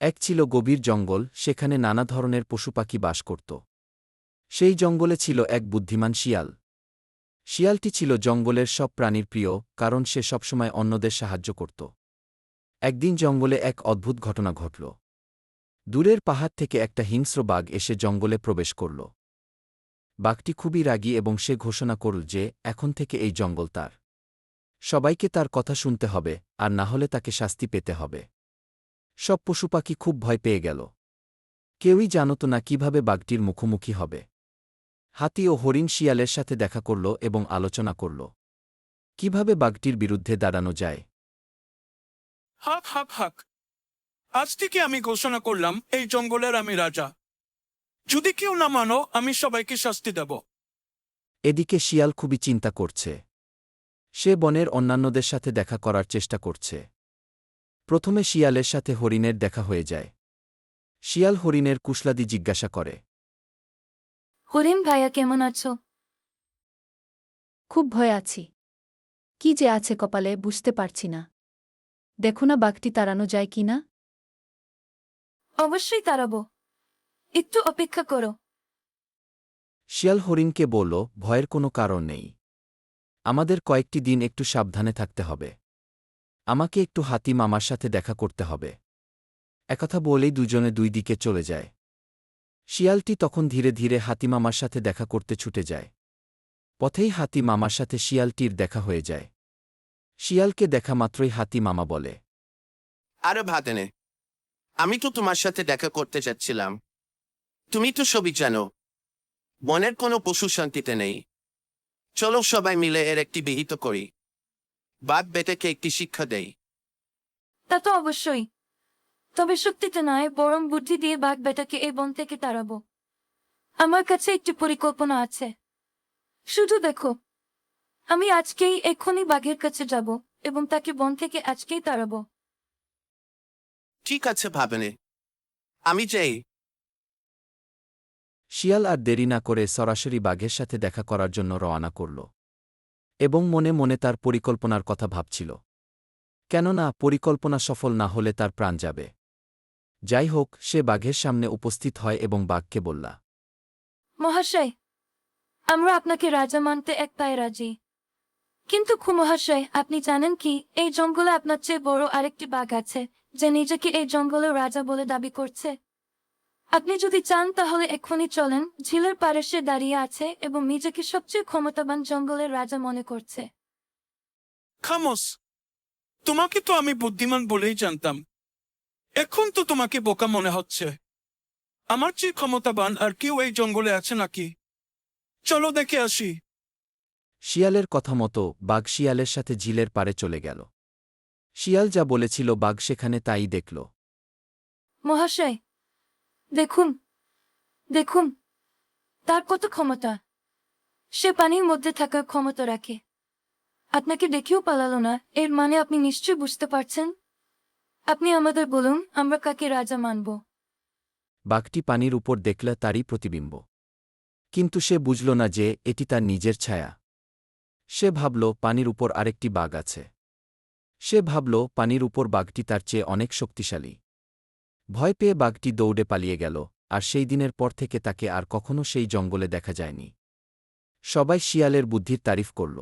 এক ছিল গভীর জঙ্গল, সেখানে নানা ধরনের পশুপাখি বাস করত। সেই জঙ্গলে ছিল এক বুদ্ধিমান শিয়াল। শিয়ালটি ছিল জঙ্গলের সব প্রাণীর প্রিয়, কারণ সে সবসময় অন্যদের সাহায্য করত। একদিন জঙ্গলে এক অদ্ভুত ঘটনা ঘটল। দূরের পাহাড় থেকে একটা হিংস্র বাঘ এসে জঙ্গলে প্রবেশ করল। বাঘটি খুবই রাগী এবং সে ঘোষণা করল যে, এখন থেকে এই জঙ্গল তার। সবাইকে তার কথা শুনতে হবে, আর না হলে তাকে শাস্তি পেতে হবে। সব পশুপাখি খুব ভয় পেয়ে গেল। কেউই জানত না কীভাবে বাঘটির মুখোমুখি হবে। হাতি ও হরিণ শিয়ালের সাথে দেখা করল এবং আলোচনা করল। কীভাবে বাঘটির বিরুদ্ধে দাঁড়ানো যায়? হাক হাক হাক। আজ থেকে আমি ঘোষণা করলাম এই জঙ্গলের আমি রাজা। যদি কেউ না মানো আমি সবাইকে শাস্তি দেব। এদিকে শিয়াল খুবই চিন্তা করছে। সে বনের অন্যান্যদের সাথে দেখা করার চেষ্টা করছে। প্রথমে শিয়ালের সাথে হরিণের দেখা হয়ে যায়। শিয়াল হরিণের কুশলাদি জিজ্ঞাসা করে। হরিণ ভাইয়া কেমন আছো? খুব ভয় আছি। কি যে আছে কপালে বুঝতে পারছি না। দেখো না বাঘটি তাড়ানো যায় কি না। অবশ্যই তাড়াবো। একটু অপেক্ষা করো। শিয়াল হরিণকে বলল ভয়ের কোনো কারণ নেই। আমাদের কয়েকটি দিন একটু সাবধানে থাকতে হবে। আমাকে একটু হাতি মামার সাথে দেখা করতে হবে। একথা বলেই দুজনে দুই দিকে চলে যায়। শিয়ালটি তখন ধীরে ধীরে হাতিমামার সাথে দেখা করতে ছুটে যায়। পথেই হাতি মামার সাথে শিয়ালটির দেখা হয়ে যায়। শিয়ালকে দেখা মাত্রই হাতি মামা বলে, আরে ভাতেনে, আমি তো তোমার সাথে দেখা করতে যাচ্ছিলাম। তুমি তো সবই জানো, বনের কোনো পশু শান্তিতে নেই। চলো সবাই মিলে এর একটি বিহিত করি। বাদ বেটেকে একটি শিক্ষা দেই। তা তো অবশ্যই। তবে শক্তিতে নয় বরং বুদ্ধি দিয়ে বাঘ বেটাকে এই বন থেকে তাড়াবো। আমার কাছে একটি পরিকল্পনা আছে। শুধু দেখো আমি আজকেই এক্ষুনি বাঘের কাছে যাব এবং তাকে বন থেকে আজকেই তাড়াবো। ঠিক আছে ভাবেনে। আমি যাই। শিয়াল আর দেরি না করে সরাসরি বাঘের সাথে দেখা করার জন্য রওনা করল। এবং মনে মনে তার পরিকল্পনার কথা ভাবছিল। কেননা পরিকল্পনা সফল না হলে তার প্রাণ যাবে। যাই হোক, সে বাঘের সামনে উপস্থিত হয় এবং বাঘকে বললা, মহাশয়, আমরা আপনাকে রাজা মানতে এক পায়ে রাজি। কিন্তু মহাশয় আপনি জানেন কি, এই জঙ্গলে আপনার চেয়ে বড় আরেকটি বাঘ আছে, যে নিজেকে এই জঙ্গলের রাজা বলে দাবি করছে? আপনি যদি চান তাহলে এক্ষুনি চলেন। ঝিলের পাড়ে সে দাঁড়িয়ে আছে এবং নিজেকে সবচেয়ে ক্ষমতাবান জঙ্গলের রাজা মনে করছে। খামোস তোমাকে তো আমি বুদ্ধিমান বলেই জানতাম। এখন তো তোমাকে বোকা মনে হচ্ছে। আমার চেয়ে ক্ষমতাবান আর কেউ এই জঙ্গলে আছে নাকি? চলো দেখে আসি। শিয়ালের কথা মতো বাঘ শিয়ালের সাথে ঝিলের পারে চলে গেল। শিয়াল যা বলেছিল বাঘ সেখানে তাই দেখল। মহাশয় দেখুন দেখুন, তার কত ক্ষমতা। সে পানির মধ্যে থাকার ক্ষমতা রাখে। আপনাকে দেখেও পালালো না, এর মানে আপনি নিশ্চয়ই বুঝতে পারছেন? আপনি আমাদের বলুন, আমরা কাকে রাজা মানব? বাঘটি পানির উপর দেখল তারই প্রতিবিম্ব। কিন্তু সে বুঝল না যে এটি তার নিজের ছায়া। সে ভাবল, পানির উপর আরেকটি বাঘ আছে। সে ভাবল, পানির উপর বাঘটি তার চেয়ে অনেক শক্তিশালী। ভয় পেয়ে বাঘটি দৌড়ে পালিয়ে গেল, আর সেই দিনের পর থেকে তাকে আর কখনো সেই জঙ্গলে দেখা যায়নি। সবাই শিয়ালের বুদ্ধির তারিফ করল।